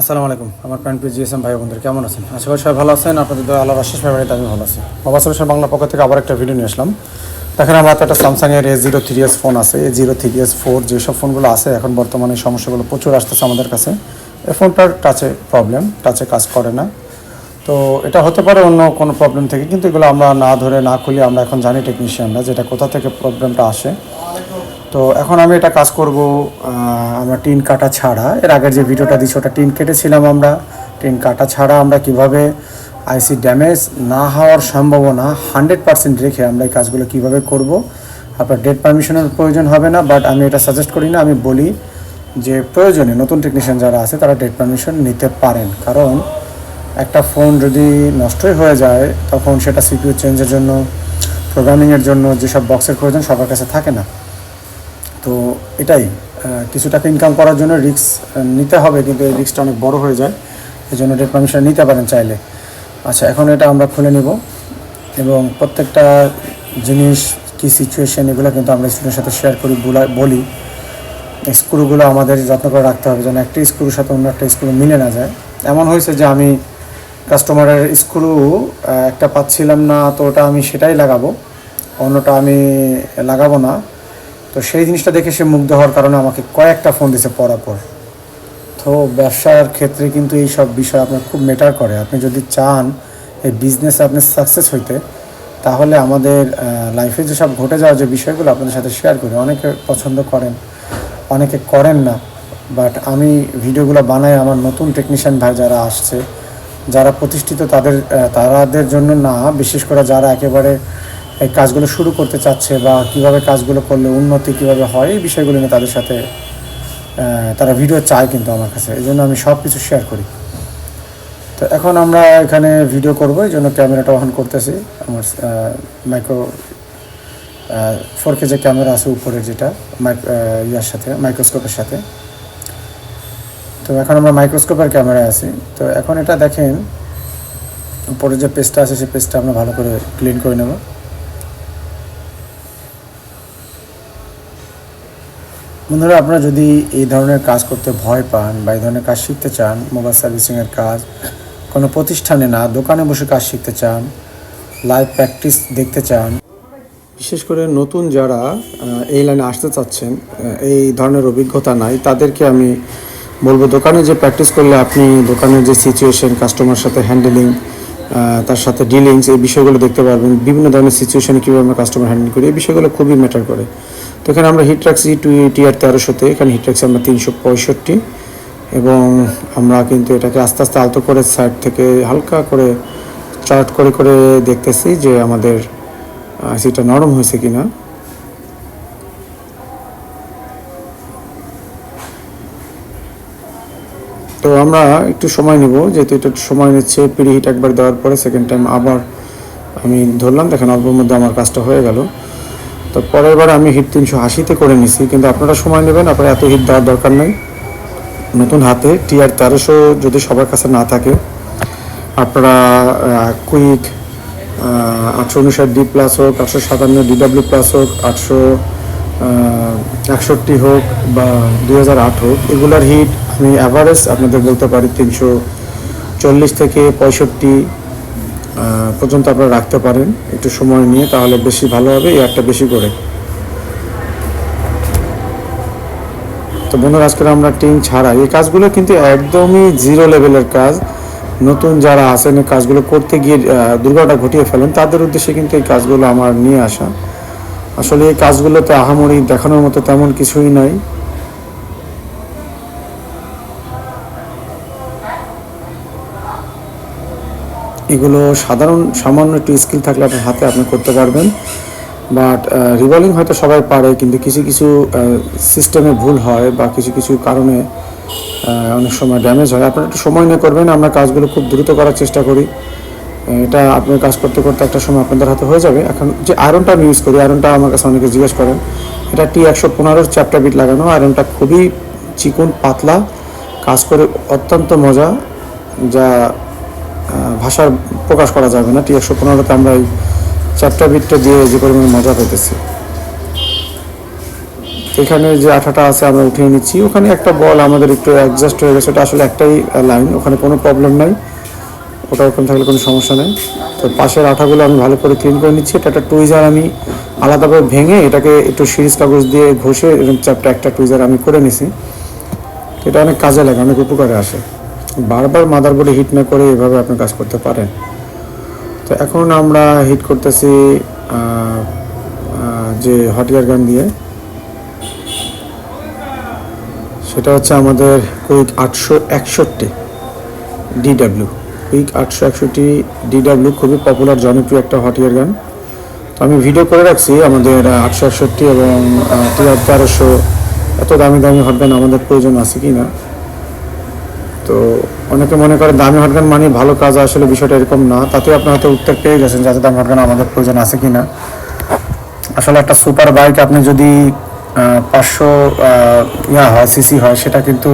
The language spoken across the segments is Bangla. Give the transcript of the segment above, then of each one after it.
আসসালামু আলাইকুম। আমার প্যান্ট পি জিএসএম ভাই বন্ধুরা কেমন আছেন? আশা করি সবাই ভালো আছেন। আপনাদের দয়া আল্লাহ আশিস ভাই আমি ভালো আছি। মোবাইল সলিউশন বাংলা পক্ষ থেকে আবার একটা ভিডিও নিয়ে আসলাম। দেখেন, আমার একটা স্যামসাংয়ের A zero three S phone আছে। A zero three S four যেসব ফোনগুলো আছে, এখন বর্তমানে সমস্যাগুলো প্রচুর আসতেছে আমাদের কাছে। এই ফোনটার টাচে প্রবলেম টাচে কাজ করে না। তো এটা হতে পারে অন্য কোনো প্রবলেম থেকে, কিন্তু এগুলো আমরা না ধরে, না খুলে আমরা এখন জানি টেকনিশিয়ানরা যেটা কোথা থেকে প্রবলেমটা আসে। তো এখন আমি এটা কাজ করব আমরা টিন কাটা ছাড়া। এর আগের যে ভিডিওটা দিচ্ছি ওটা টিন কেটেছিলাম আমরা। টিন কাটা ছাড়া আমরা কীভাবে আইসি ড্যামেজ না হওয়ার সম্ভাবনা হান্ড্রেড পার্সেন্ট রেখে আমরা এই কাজগুলো কীভাবে করব, আপনার ডেট পারমিশনের প্রয়োজন হবে না বাট আমি এটা সাজেস্ট করি না, আমি বলি যে প্রয়োজনে নতুন টেকনিশিয়ান যারা আছে, তারা ডেট পারমিশন নিতে পারেন। কারণ একটা ফোন যদি নষ্টই হয়ে যায়, তখন সেটা সিপিইউ চেঞ্জের জন্য প্রোগ্রামিংয়ের জন্য, যেসব বক্সের প্রয়োজন সবার কাছে থাকে না। তো এটাই কিছু টাকা ইনকাম করার জন্য রিস্ক নিতে হবে, কিন্তু এই রিস্কটা অনেক বড় হয়ে যায়। এই জন্য ডেট পারমিশন নিতে পারেন চাইলে। আচ্ছা এখন এটা আমরা খুলে নিব। এবং প্রত্যেকটা জিনিস কী সিচুয়েশন এগুলো কিন্তু আমরা স্টুডেন্টের সাথে শেয়ার করি, বলি স্ক্রুগুলো আমাদের যত্ন করে রাখতে হবে, যেন একটা স্ক্রুর সাথে অন্য একটা স্ক্রু মিলে না যায়। এমন হয়েছে যে আমি কাস্টমারের স্ক্রু একটা পাচ্ছিলাম না, তো ওটা আমি সেটাই লাগাবো। অন্যটা আমি লাগাবো না। তো সেই জিনিসটা দেখে সে মুগ্ধ হওয়ার কারণে আমাকে কয়েকটা ফোন দিছে পরাপর তো ব্যবসার ক্ষেত্রে কিন্তু এই সব বিষয় আপনার খুব মেটার করে। আপনি যদি চান এই বিজনেসে আপনি সাকসেস হইতে, তাহলে আমাদের লাইফে যেসব ঘটে যাওয়া যে বিষয়গুলো আপনাদের সাথে শেয়ার করি। অনেকে পছন্দ করেন, অনেকে করেন না। বাট আমি ভিডিওগুলো বানাই আমার নতুন টেকনিশিয়ান ভাই যারা আসছে, যারা প্রতিষ্ঠিত তাদের তাদের জন্য না, বিশেষ করে যারা একেবারে এই কাজগুলো শুরু করতে চাচ্ছে বা কীভাবে কাজগুলো করলে উন্নতি কীভাবে হয়, এই বিষয়গুলো নিয়ে তাদের সাথে তারা ভিডিও চায় কিন্তু আমার কাছে। এই জন্য আমি সব কিছু শেয়ার করি। তো এখন আমরা এখানে ভিডিও করব, এই জন্য ক্যামেরাটা অন করতেছি। আমার মাইক্রো ফোর কে যে ক্যামেরা আছে উপরে যেটা ইয়ার সাথে মাইক্রোস্কোপের সাথে। তো এখন আমরা মাইক্রোস্কোপের ক্যামেরায় আছি। তো এখন এটা দেখেন, উপরে যে পেজটা আছে, সেই পেস্টটা আমরা ভালো করে ক্লিন করে নেব। বন্ধুরা, আপনারা যদি এই ধরনের কাজ করতে ভয় পান বা এই ধরনের কাজ শিখতে চান মোবাইল সার্ভিসিংয়ের কাজ, কোনো প্রতিষ্ঠানে না, দোকানে বসে কাজ শিখতে চান লাইভ প্র্যাকটিস দেখতে চান, বিশেষ করে নতুন যারা এই লাইনে আসতে চাচ্ছেন এই ধরনের অভিজ্ঞতা নাই, তাদেরকে আমি বলব, দোকানে যে প্র্যাকটিস করলে আপনি দোকানের যে সিচুয়েশন কাস্টমার সাথে হ্যান্ডেলিং তার সাথে ডিলিংস এই বিষয়গুলো দেখতে পারবেন। বিভিন্ন ধরনের সিচুয়েশনে কীভাবে আমরা কাস্টমার হ্যান্ডেল করি, এই বিষয়গুলো খুবই ম্যাটার করে। তো এখানে আমরা হিট রাখছি টু আর তেরোশোতে, এখানে হিট রাখছি আমরা তিনশো পঁয়ষট্টি এবং আমরা কিন্তু এটাকে আস্তে আস্তে আলতো করে সাইড থেকে হালকা করে চার্ট করে করে দেখতেছি যে আমাদের সেটা নরম হয়েছে কিনা। তো আমরা একটু সময় নিব, যেহেতু এটা সময় নিচ্ছে প্রি হিট একবার দেওয়ার পরে সেকেন্ড টাইম আবার আমি ধরলাম, দেখেন অল্পের মধ্যে আমার কাজটা হয়ে গেল। তো পরের বার আমি হিট তিনশো আশিতে করে নিছি, কিন্তু আপনারা সময় নেবেন, আপনার এত হিট দেওয়ার দরকার নেই। নতুন হাতে টিআর তেরোশো যদি সবার কাছে না থাকে, আপনারা কুইক আটশো উনষাট ডি প্লাস হোক, আটশো সাতান্ন ডিডাব্লিউ প্লাস হোক, আটশো একষট্টি হোক বা দুই হাজার আট হোক, এগুলার হিট আমি অ্যাভারেজ আপনাদের বলতে পারি তিনশো চল্লিশ থেকে পঁয়ষট্টি পর্যন্ত আপনারা রাখতে পারেন। একটু সময় নিয়ে, তাহলে বেশি ভালো হবে একটা বেশি করে। তো বন্ধুরা, আজকে আমরা টিম ছাড়া এই কাজগুলো কিন্তু একদমই জিরো লেভেলের কাজ। নতুন যারা আছেন, এই কাজগুলো করতে গিয়ে দুর্ঘটনা ঘটিয়ে ফেলেন, তাদের উদ্দেশ্যে কিন্তু এই কাজগুলো আমার নিয়ে আসা। আসলে এই কাজগুলোতে আহামরি দেখানোর মতো তেমন কিছুই নাই। এগুলো সাধারণ, সামান্য একটু স্কিল থাকলে আপনার হাতে আপনি করতে পারবেন। বাট রিভলভিং হয়তো সবাই পারে, কিন্তু কিছু কিছু সিস্টেমে ভুল হয় বা কিছু কিছু কারণে অনেক সময় ড্যামেজ হয়। আপনারা একটু সময় নিয়ে করবেন, আমরা কাজগুলো খুব দ্রুত করার চেষ্টা করি। এটা আপনি কাজ করতে করতে একটা সময় আপনাদের হাতে হয়ে যাবে। এখন যে আয়রনটা আমি ইউজ করি আয়রনটা আমার কাছে অনেকে জিজ্ঞেস করেন, এটা টি একশো পনেরোর চ্যাপ্টার বিট লাগানো। আয়রনটা খুবই চিকন, পাতলা, কাজ করে অত্যন্ত মজা, যা ভাষার প্রকাশ করা যাবে না। টি একশো পনেরোতে আমরা এই চ্যাপ্টার বিটটা দিয়ে যে পরিমাণে মজা পেতেছি। এখানে যে আঠাটা আছে আমরা উঠিয়ে নিচ্ছি। ওখানে একটা বল আমাদের একটু অ্যাডজাস্ট হয়ে গেছে। ওটা আসলে একটাই লাইন ওখানে কোনো প্রবলেম নাই। ওটা ওরকম থাকলে কোনো সমস্যা নেই। তো পাশের আঠাগুলো আমি ভালো করে ক্লিন করে নিচ্ছি। এটা একটা টুইজার আমি আলাদাভাবে ভেঙে এটাকে একটু সিরিজ কাগজ দিয়ে ঘষে এরকম চ্যাপটা একটা টুইজার আমি করে নিছি। এটা অনেক কাজে লাগে, অনেক উপকারে আসে। বারবার মাদারবোর্ডে হিট না করে এভাবে আপনি কাজ করতে পারেন। তো এখন আমরা হিট করতেছি যে হট এয়ার গান দিয়ে। সেটা হচ্ছে আমাদের কুইক আটশো একষট্টি ডিডাব্লিউ কুইক আটশো একষট্টি ডিডাব্লিউ খুবই পপুলার জনপ্রিয় একটা হট এয়ার গান তো আমি ভিডিও করে রাখছি আমাদের আটশো একষট্টি এবং তেরোশো এত দামি দামি হটগান আমাদের প্রয়োজন আছে কি না তো অনেকে মনে করে দামি হটগান মানে ভালো কাজ, আসলে বিষয়টা এরকম না। তাতে আপনার হয়তো উত্তর পেয়ে গেছেন যাতে দামি হটগান আমাদের প্রয়োজন আছে কি না আসলে একটা সুপার বাইক আপনি যদি পাঁচশো ইয়া হয়, সিসি হয়, সেটা কিন্তু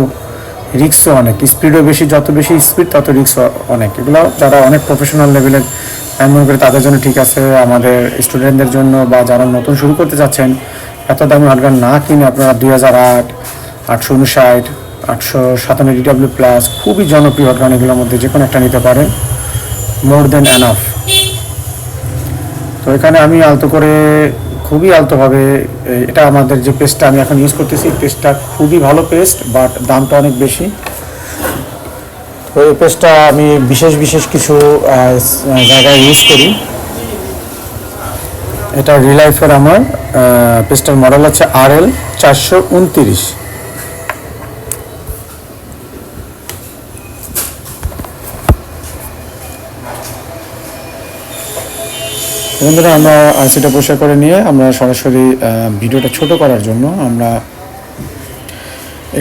রিক্সও অনেক। স্পিডও বেশি, যত বেশি স্পিড, তত রিক্স অনেক। এগুলো যারা অনেক প্রফেশনাল লেভেলের আমি মনে করি তাদের জন্য ঠিক আছে। আমাদের স্টুডেন্টদের জন্য বা যারা নতুন শুরু করতে চাচ্ছেন, এত দামি হটগান না কিনে আপনারা দুই হাজার আট, আটশো উনষাট আটশো সাতান্ন ডিডাব্লিউ প্লাস খুবই জনপ্রিয় হটগান এগুলোর মধ্যে যে কোনো একটা নিতে পারেন। মোর দেন অ্যানাফ তো এখানে আমি আলতো করে, খুবই আলতোভাবে এটা আমাদের যে পেস্টটা আমি এখন ইউজ করতেছি পেস্টটা খুবই ভালো পেস্ট বাট দামটা অনেক বেশি। তো এই পেস্টটা আমি বিশেষ বিশেষ কিছু জায়গায় ইউজ করি। এটা রিলাইফের আমার পেস্টার মডেল হচ্ছে আর এল চারশো উনতিরিশ। বন্ধুরা, আমরা আইসিটা পরিষ্কার করে নিয়ে আমরা সরাসরি ভিডিওটা ছোট করার জন্য আমরা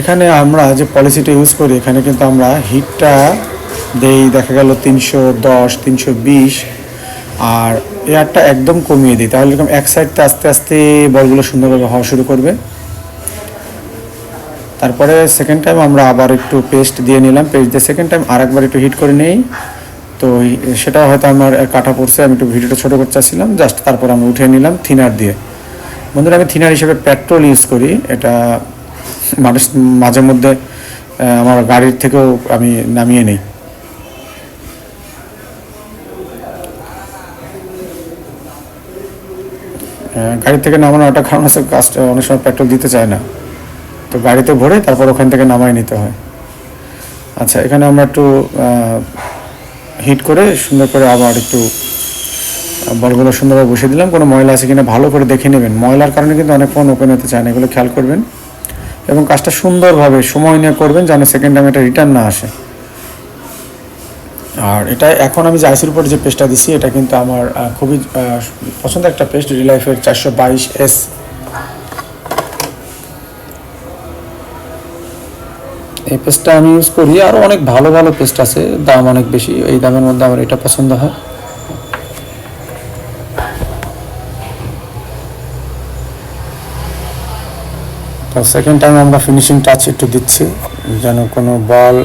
এখানে আমরা যে পলিসিটা ইউজ করি, এখানে কিন্তু আমরা হিটটা দেই, দেখা গেল তিনশো দশ, তিনশো বিশ, আর এয়ারটা একদম কমিয়ে দিই। তাহলে এরকম এক সাইডটা আস্তে আস্তে বলগুলো সুন্দরভাবে হওয়া শুরু করবে। তারপরে সেকেন্ড টাইম আমরা আবার একটু পেস্ট দিয়ে নিলাম। পেস্ট দিয়ে সেকেন্ড টাইম আর একবার একটু হিট করে নেই। তো সেটা হয়তো আমার কাটা পড়ছে, আমি একটু ভিডিওটা ছোটো করতে চাচ্ছিলাম, জাস্ট তারপর আমরা উঠে নিলাম থিনার দিয়ে। বন্ধুরা, আমি থিনার হিসেবে পেট্রোল ইউজ করি, এটা মানুষ মাঝে মধ্যে আমার গাড়ির থেকেও আমি নামিয়ে নিই। গাড়ি থেকে নামানো ওটা কারণ আছে কাজটা অনেক সময় পেট্রোল দিতে চায় না। তো গাড়িতে ভরে তারপর ওখান থেকে নামাই নিতে হয়। আচ্ছা এখানে আমরা একটু হিট করে সুন্দর করে আবার একটু বলগুলো সুন্দরভাবে বসিয়ে দিলাম। কোনো ময়লা আছে কিনা ভালো করে দেখে নেবেন। ময়লার কারণে কিন্তু অনেক ফোন ওপেন হতে চায় না, এগুলো খেয়াল করবেন। এবং কাজটা সুন্দরভাবে সময় নিয়ে করবেন যেন সেকেন্ড টাইম এটা রিটার্ন না আসে। আর এটা এখন আমি যে আইসির উপর যে পেস্টটা দিছি, এটা কিন্তু আমার খুবই পছন্দের একটা পেস্ট রিলাইফের চারশো বাইশ এস এই পেস্টটা আমি ইউজ করি। আরও অনেক ভালো ভালো পেস্ট আছে, দাম অনেক বেশি, এই দামের মধ্যে আমার এটা পছন্দ হয়। তো সেকেন্ড টাইম আমরা ফিনিশিং টাচ একটু দিচ্ছি, যেন কোনো বল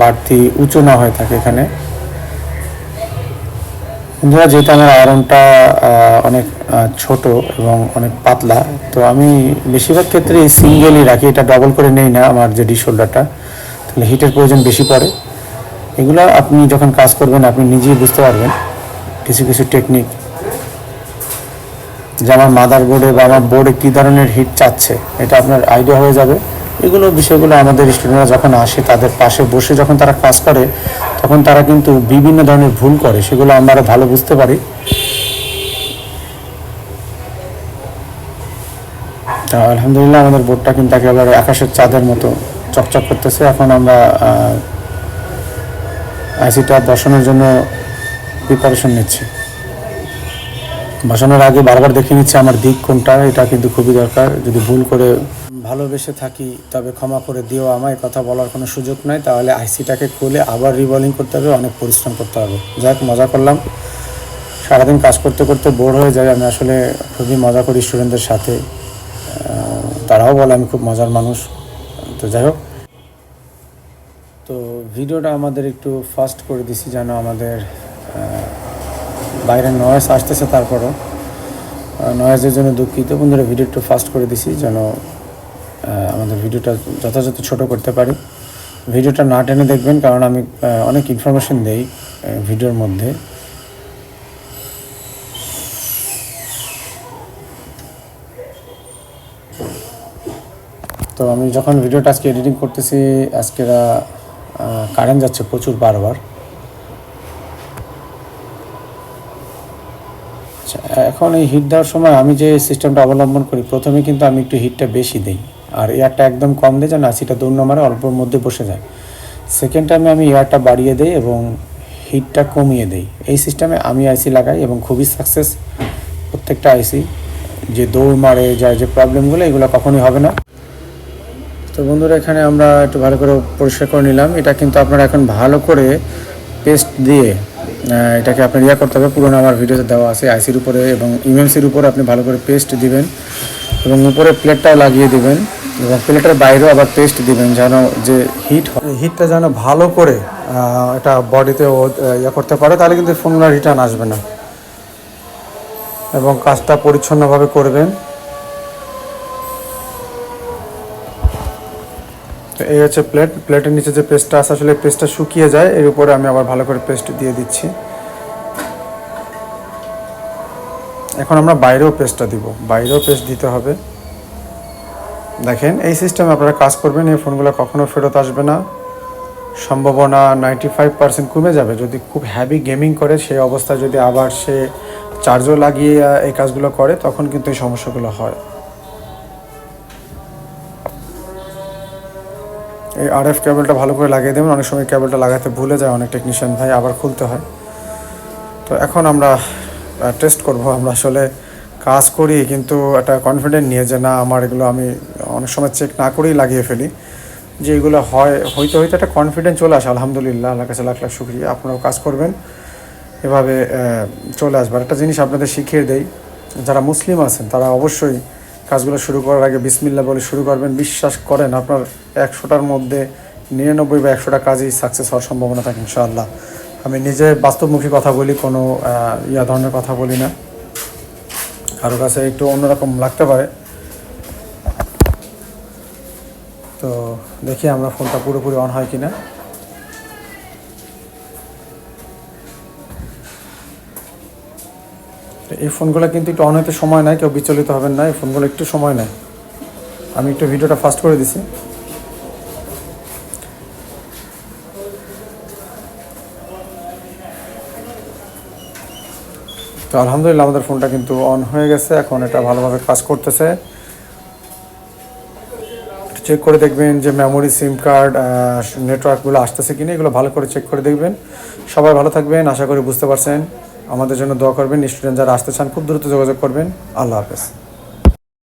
বাড়তি উঁচু না হয়ে থাকে এখানে। বন্ধুরা যেহেতু আমার আয়রনটা অনেক ছোট এবং অনেক পাতলা। তো আমি বেশিরভাগ ক্ষেত্রে সিঙ্গেলই রাখি, এটা ডবল করে নেই না আমার যে ডিশ হোল্ডারটা তাহলে হিটের প্রয়োজন বেশি পড়ে। এগুলো আপনি যখন কাজ করবেন, আপনি নিজেই বুঝতে পারবেন। কিছু কিছু টেকনিক যে আমার মাদার বোর্ডে বা আমার বোর্ডে কী ধরনের হিট চাচ্ছে, এটা আপনার আইডিয়া হয়ে যাবে। এগুলো বিষয়গুলো আমাদের স্টুডেন্টরা যখন আসে, তাদের পাশে বসে যখন তারা কাজ করে, তখন তারা কিন্তু বিভিন্ন ধরনের ভুল করে। সেগুলো আমরা ভালো বুঝতে পারি। আলহামদুলিল্লাহ আমাদের বোর্ডটা কিন্তু একেবারে আকাশের চাঁদের মতো চকচক করতেছে। এখন আমরা আইসিটা বসানোর জন্য প্রিপারেশন নিচ্ছি। বসানোর আগে বারবার দেখে নিচ্ছি আমার দিক কোনটা, এটা কিন্তু খুবই দরকার। যদি ভুল করে ভালোবেসে থাকি, তবে ক্ষমা করে দিও আমায়, কথা বলার কোনো সুযোগ নাই, তাহলে আইসিটাকে খুলে আবার রিবলিং করতে হবে, অনেক পরিশ্রম করতে হবে। যাক, মজা করলাম। সারাদিন কাজ করতে করতে বোর হয়ে যায় আমি আসলে খুবই মজা করি স্টুডেন্টদের সাথে। তারাও বলে আমি খুব মজার মানুষ। তো যাই হোক। তো ভিডিওটা আমাদের একটু ফাস্ট করে দিছি, যেন আমাদের বাইরে নয়েস আসতেছে তারপরও। নয়েজের জন্য দুঃখিত। বন্ধুরা ভিডিও একটু ফাস্ট করে দিছি, যেন আমাদের ভিডিওটা যথাযথ ছোট করতে পারি। ভিডিওটা না টেনে দেখবেন, কারণ আমি অনেক ইনফরমেশন দেই ভিডিওর মধ্যে। তো আমি যখন ভিডিওটা আজকে এডিটিং করতেছি আজকেরা কারেন্ট যাচ্ছে প্রচুর বারবার। আচ্ছা এখন এই হিট দেওয়ার সময় আমি যে সিস্টেমটা অবলম্বন করি, প্রথমে কিন্তু আমি একটু হিটটা বেশি দিই। আর এয়ারটা একদম কম দিই যেন আশিটা দৌড় নামারে অল্পর মধ্যে বসে যায়। সেকেন্ড টাইমে আমি এয়ারটা বাড়িয়ে দিই এবং হিটটা কমিয়ে দিই। এই সিস্টেমে আমি আইসি লাগাই এবং খুবই সাকসেস প্রত্যেকটা আইসি যে দৌড় মারে যায় যে প্রবলেমগুলো এগুলো কখনোই হবে না। তো বন্ধুরা, এখানে আমরা একটু ভালো করে পরিষ্কার করে নিলাম। এটা কিন্তু আপনারা এখন ভালো করে পেস্ট দিয়ে এটাকে আপনার ইয়া করতে হবে। পুরোনো আমার ভিডিওতে দেওয়া আছে আইসির উপরে এবং ইউএমসির উপরে আপনি ভালো করে পেস্ট দিবেন এবং উপরে প্লেটটাও লাগিয়ে দিবেন। এবং প্লেটের বাইরেও আবার পেস্ট দিবেন যেন যে হিট হিটটা যেন ভালো করে এটা বডিতে ইয়ে করতে পারে, তাহলে কিন্তু ফোনগুলো রিটার্ন আসবে না। এবং কাজটা পরিচ্ছন্নভাবে করবেন। তো এই হচ্ছে প্লেট প্লেটের নিচে যে পেস্টটা আছে, আসলে পেস্টটা শুকিয়ে যায়, এর উপরে আমি আবার ভালো করে পেস্ট দিয়ে দিচ্ছি। এখন আমরা বাইরেও পেস্টটা দিব, বাইরেও পেস্ট দিতে হবে। দেখেন, এই সিস্টেমে আপনারা কাজ করবেন, এই ফোনগুলো কখনো ফেরত আসবে না। সম্ভাবনা নাইনটি ফাইভ পার্সেন্ট কমে যাবে। যদি খুব হ্যাভি গেমিং করে, সেই অবস্থায় যদি আবার সে চার্জও লাগিয়ে এই কাজগুলো করে, তখন কিন্তু এই সমস্যাগুলো হয়। এই আরএফ কেবলটা ভালো করে লাগিয়ে দেবেন। অনেক সময় কেবলটা লাগাতে ভুলে যায় অনেক টেকনিশিয়ান ভাই, আবার খুলতে হয়। তো এখন আমরা টেস্ট করব। আমরা আসলে কাজ করি, কিন্তু একটা কনফিডেন্ট নিয়ে যে, না, আমার এগুলো আমি অনেক সময় চেক না করেই লাগিয়ে ফেলি। যে এগুলো হয়, হইতে হইতে একটা কনফিডেন্স চলে আসে, আলহামদুলিল্লাহ আল্লাহ কাছে লাখ লাখ শুক্রিয়া, আপনারাও কাজ করবেন। এভাবে চলে আসবার একটা জিনিস আপনাদের শিখিয়ে দেই, যারা মুসলিম আছেন, তারা অবশ্যই কাজগুলো শুরু করার আগে বিসমিল্লা বলে শুরু করবেন। বিশ্বাস করেন, আপনার একশোটার মধ্যে নিরানব্বই বা একশোটা কাজই সাকসেস হওয়ার সম্ভাবনা থাকে, ইনশাআল্লাহ। আমি নিজে বাস্তবমুখী কথা বলি, কোনো ইয়া ধরনের কথা বলি না। কারও কাছে একটু অন্যরকম লাগতে পারে। তো দেখি আমরা ফোনটা পুরোপুরি অন হয় কিনা। তো এই ফোনগুলো কিন্তু একটু অন হতে সময় নেয়, কেউ বিচলিত হবেন না, এই ফোনগুলো একটু সময় নেয়। আমি একটু ভিডিওটা ফাস্ট করে দিছি। তো আলহামদুলিল্লাহ আমাদের ফোনটা কিন্তু অন হয়ে গেছে, এখন এটা ভালোভাবে কাজ করতেছে। চেক করে দেখবেন যে মেমোরি সিম কার্ড নেটওয়ার্কগুলো আসতেছে কিনা, এগুলো ভালো করে চেক করে দেখবেন। সবাই ভালো থাকবেন, আশা করি বুঝতে পারছেন। আমাদের জন্য দোয়া করবেন স্টুডেন্ট যারা আসতে চান, খুব দ্রুত যোগাযোগ করবেন। আল্লাহ হাফেজ।